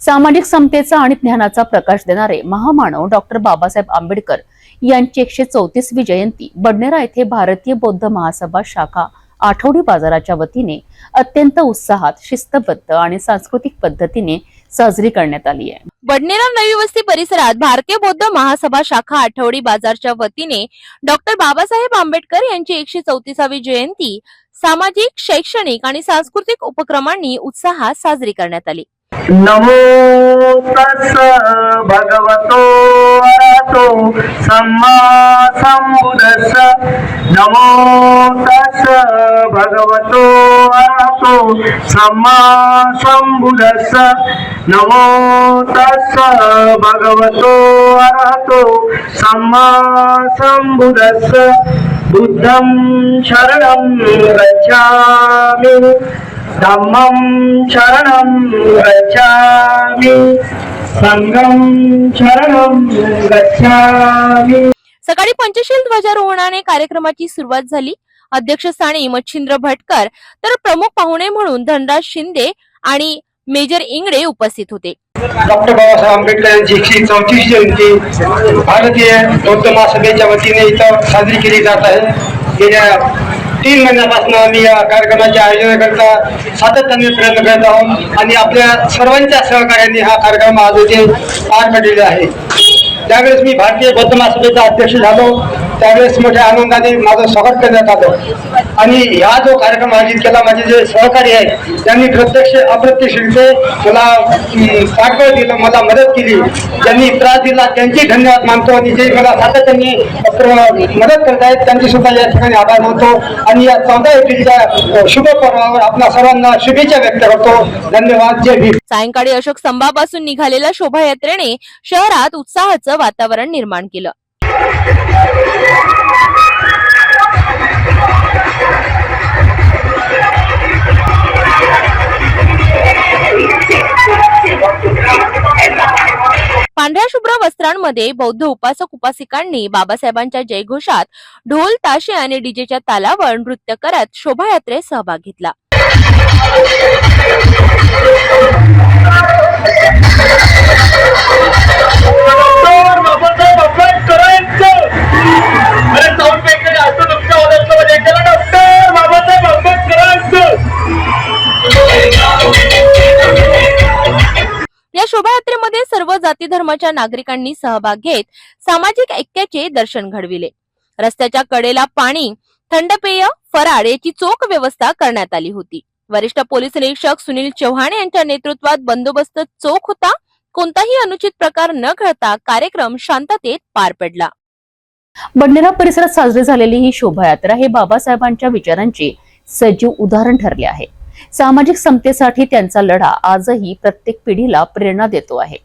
सामाजिक समतेचा आणि ज्ञानाचा प्रकाश देणारे महामानव डॉक्टर बाबासाहेब आंबेडकर यांची एकशे चौतीसवी जयंती बडनेरा येथे भारतीय बौद्ध महासभा शाखा आठवडी बाजाराच्या वतीने अत्यंत उत्साहात शिस्तबद्ध आणि सांस्कृतिक पद्धतीने साजरी करण्यात आली आहे. बडनेरा नवी वस्ती परिसरात भारतीय बौद्ध महासभा शाखा आठवडी बाजारच्या वतीने डॉक्टर बाबासाहेब आंबेडकर यांची एकशे चौतीसावी जयंती सामाजिक शैक्षणिक आणि सांस्कृतिक उपक्रमांनी उत्साहात साजरी करण्यात आली. नमो तस् भगवतो अरहतो सम्मा सम्बुद्धस्स नमो तस् भगवतो अरहतो सम्मा सम्बुद्धस्स नमो तस् भगवतो अरहतो सम्मा सम्बुद्धस्स बुद्धं शरणं गच्छामि धम्मं शरणं गच्छामि। सङ्गं शरणं गच्छामि। सकाळी पंचशील ध्वजारोहणाने कार्यक्रमाची सुरुवात झाली. अध्यक्षस्थानी मच्छिंद्र भटकर तर प्रमुख पाहुणे म्हणून धनराज शिंदे आणि मेजर इंगडे उपस्थित होते. डॉक्टर बाबासाहेब आंबेडकर यांची एकशे चौतीस जयंती भारतीय बौद्ध महासभेच्या वतीने इथं साजरी केली जात आहे. गेल्या तीन महिन्यापासून आम्ही या कार्यक्रमाच्या आयोजनाकरता सातत्याने प्रयत्न करत आहोत आणि आपल्या सर्वांच्या सहकार्याने हा कार्यक्रम आज इथे पार पडलेला आहे. त्यावेळेस मी भारतीय बौद्ध महासभेचा अध्यक्ष झालो. त्यावेळेस मोठ्या आनंदाने माझं स्वागत करण्यात आलं. आणि ह्या जो कार्यक्रम आयोजित केला माझे जे सहकारी आहेत त्यांनी प्रत्यक्ष अप्रत्यक्षरित्या मला पाठबळ दिलं मला मदत केली. ज्यांनी त्रास दिला त्यांची धन्यवाद मानतो आणि जे मला सातत्याने मदत करत आहेत त्यांचे सुद्धा या ठिकाणी आभार मानतो. आणि या चौदा एप्रिलच्या शुभ पर्वावर आपल्या सर्वांना शुभेच्छा व्यक्त करतो. धन्यवाद. जय भीम. सायंकाळी अशोक स्तंभापासून निघालेल्या शोभायात्रेने शहरात उत्साहाचं वातावरण निर्माण केलं. मध्ये बौद्ध उपासक उपासिकांनी बाबासाहेबांच्या जयघोषात ढोल ताशे आणि डीजेच्या तालावर नृत्य करत शोभायात्रेत सहभाग घेतला. जाती धर्माच्या नागरिकांनी सहभाग घेत सामाजिक ऐक्याचे दर्शन घडविले. रस्त्याच्या कडेला पाणी थंड पेय फराळ याची चोख व्यवस्था करण्यात आली होती. वरिष्ठ पोलीस निरीक्षक सुनील चव्हाण यांच्या नेतृत्वात बंदोबस्त चोख होता. कोणताही अनुचित प्रकार न घडता कार्यक्रम शांततेत पार पडला. बडनेरा परिसरात साजरी झालेली ही शोभायात्रा हे बाबासाहेबांच्या विचारांचे सजीव उदाहरण ठरले आहे. सामाजिक समतेसाठी त्यांचा लढा आजही प्रत्येक पिढीला प्रेरणा देतो आहे.